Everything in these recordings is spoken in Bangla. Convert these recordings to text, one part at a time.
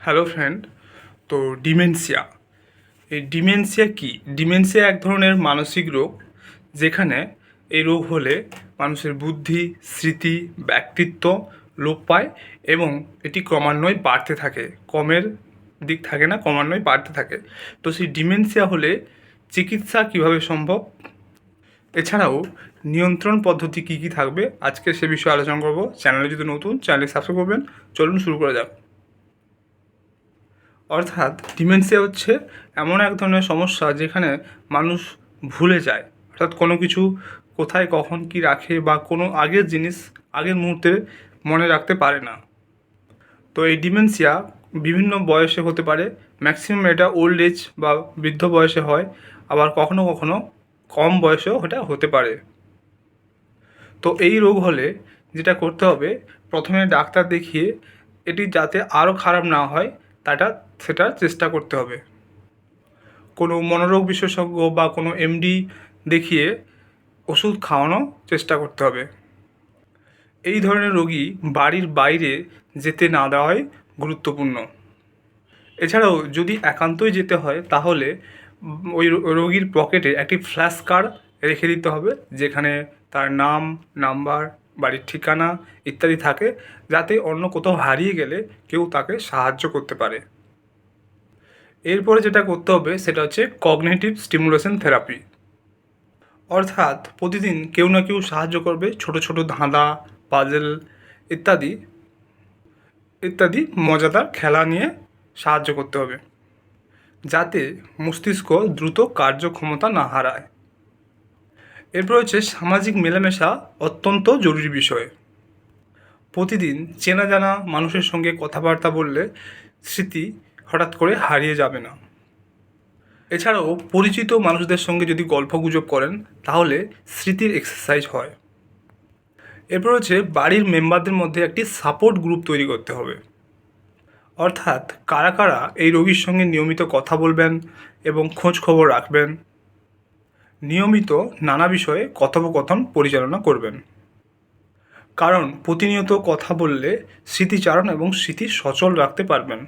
হ্যালো ফ্রেন্ড, তো ডিমেনশিয়া। এই ডিমেনশিয়া কি? ডিমেনশিয়া এক ধরনের মানসিক রোগ, যেখানে এই রোগ হলে মানুষের বুদ্ধি, স্মৃতি, ব্যক্তিত্ব লোপ পায় এবং এটি ক্রমান্বয়ে বাড়তে থাকে। কমের দিক থাকে না, ক্রমান্বয়ে বাড়তে থাকে। তো সেই ডিমেনশিয়া হলে চিকিৎসা কীভাবে সম্ভব? এছাড়াও নিয়ন্ত্রণ পদ্ধতি কী কী থাকবে? আজকে সে বিষয়ে আলোচনা করব। চ্যানেলে যদি নতুন চ্যানেল সাবস্ক্রাইব করবেন। চলুন শুরু করা যাক। অর্থাৎ ডিমেনশিয়া হচ্ছে এমন এক ধরনের সমস্যা যেখানে মানুষ ভুলে যায়। অর্থাৎ কোনো কিছু কোথায় কখন কি রাখে বা কোনো আগের জিনিস আগের মুহূর্তে মনে রাখতে পারে না। তো এই ডিমেনশিয়া বিভিন্ন বয়সে হতে পারে ম্যাক্সিমাম এটা ওল্ড এজ বা বৃদ্ধ বয়সে হয়, আবার কখনো কখনো কম বয়সেও এটা হতে পারে। তো এই রোগ হলে যেটা করতে হবে, প্রথমে ডাক্তার দেখিয়ে এটি যাতে আরও খারাপ না হয় তাটা সেটা চেষ্টা করতে হবে। কোনো মনোরোগ বিশেষজ্ঞ বা কোনো এমডি দেখিয়ে ওষুধ খাওয়ানো চেষ্টা করতে হবে। এই ধরনের রোগী বাড়ির বাইরে যেতে না দেওয়াই গুরুত্বপূর্ণ। এছাড়াও যদি একান্তই যেতে হয়, তাহলে ওই রোগীর পকেটে একটি ফ্ল্যাশ কার্ড রেখে দিতে হবে, যেখানে তার নাম, নাম্বার বাড়ির ঠিকানা ইত্যাদি থাকে যাতে অন্য কোথাও হারিয়ে গেলে কেউ তাকে সাহায্য করতে পারে। এরপরে যেটা করতে হবে সেটা হচ্ছে কগনেটিভ স্টিমুলেশন থেরাপি অর্থাৎ প্রতিদিন কেউ না কেউ সাহায্য করবে, ছোট ছোট ধাঁধা পাজেল ইত্যাদি ইত্যাদি মজাদার খেলা নিয়ে সাহায্য করতে হবে। যাতে মস্তিষ্ক দ্রুত কার্যক্ষমতা না হারায়। এরপর হচ্ছে সামাজিক মেলামেশা অত্যন্ত জরুরি বিষয়। প্রতিদিন চেনা জানা মানুষের সঙ্গে কথাবার্তা বললে স্মৃতি হঠাৎ করে হারিয়ে যাবে না। এছাড়াও পরিচিত মানুষদের সঙ্গে যদি গল্পগুজব করেন, তাহলে স্মৃতির এক্সারসাইজ হয়। এরপর হচ্ছে বাড়ির মেম্বারদের মধ্যে একটি সাপোর্ট গ্রুপ তৈরি করতে হবে। অর্থাৎ কারা কারা এই রোগীর সঙ্গে নিয়মিত কথা বলবেন এবং খোঁজ খবর রাখবেন নিয়মিত নানা বিষয়ে কথোপকথন পরিচালনা করবেন। কারণ প্রতিনিয়ত কথা বললে স্মৃতিচারণ এবং স্মৃতি সচল রাখতে পারবেন।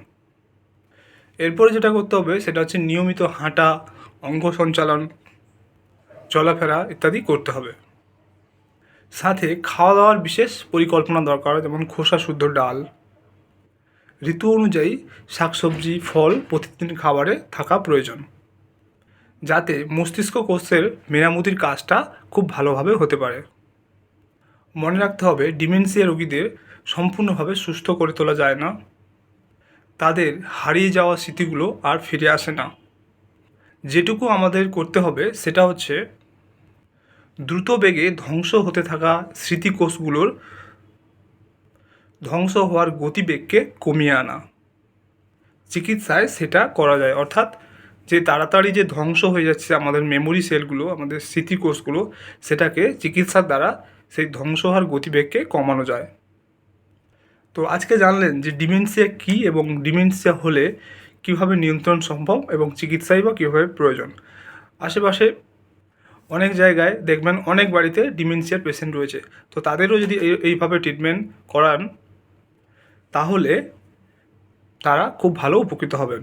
এরপরে যেটা করতে হবে, সেটা হচ্ছে নিয়মিত হাঁটা, অঙ্গ সঞ্চালন, চলাফেরা ইত্যাদি করতে হবে। সাথে খাওয়া দাওয়ার বিশেষ পরিকল্পনা দরকার, যেমন খোসা শুদ্ধ ডাল। ঋতু অনুযায়ী শাকসবজি, ফল প্রতিদিন খাবারে থাকা প্রয়োজন। যাতে মস্তিষ্ক কোষের মেরামতির কাজটা খুব ভালোভাবে হতে পারে। মনে রাখতে হবে, ডিমেনশিয়া রোগীদের সম্পূর্ণভাবে সুস্থ করে তোলা যায় না। তাদের হারিয়ে যাওয়া স্মৃতিগুলো আর ফিরে আসে না। যেটুকু আমাদের করতে হবে সেটা হচ্ছে দ্রুত বেগে ধ্বংস হতে থাকা স্মৃতিকোষগুলোর ধ্বংস হওয়ার গতিবেগকে কমিয়ে আনা। চিকিৎসায় সেটা করা যায়, অর্থাৎ যে তাড়াতাড়ি যে ধ্বংস হয়ে যাচ্ছে আমাদের মেমোরি সেলগুলো আমাদের স্মৃতিকোষগুলো সেটাকে চিকিৎসার দ্বারা সেই ধ্বংস হওয়ার গতিবেগকে কমানো যায়। তো আজকে জানলেন যে ডিমেনশিয়া কী এবং ডিমেনশিয়া হলে কীভাবে নিয়ন্ত্রণ সম্ভব এবং চিকিৎসাই বা কীভাবে প্রয়োজন। আশেপাশে অনেক জায়গায় দেখবেন অনেক বাড়িতে ডিমেনশিয়ার পেশেন্ট রয়েছে। তো তাদেরও যদি এই, এইভাবে ট্রিটমেন্ট করান, তাহলে তারা খুব ভালো উপকৃত হবেন।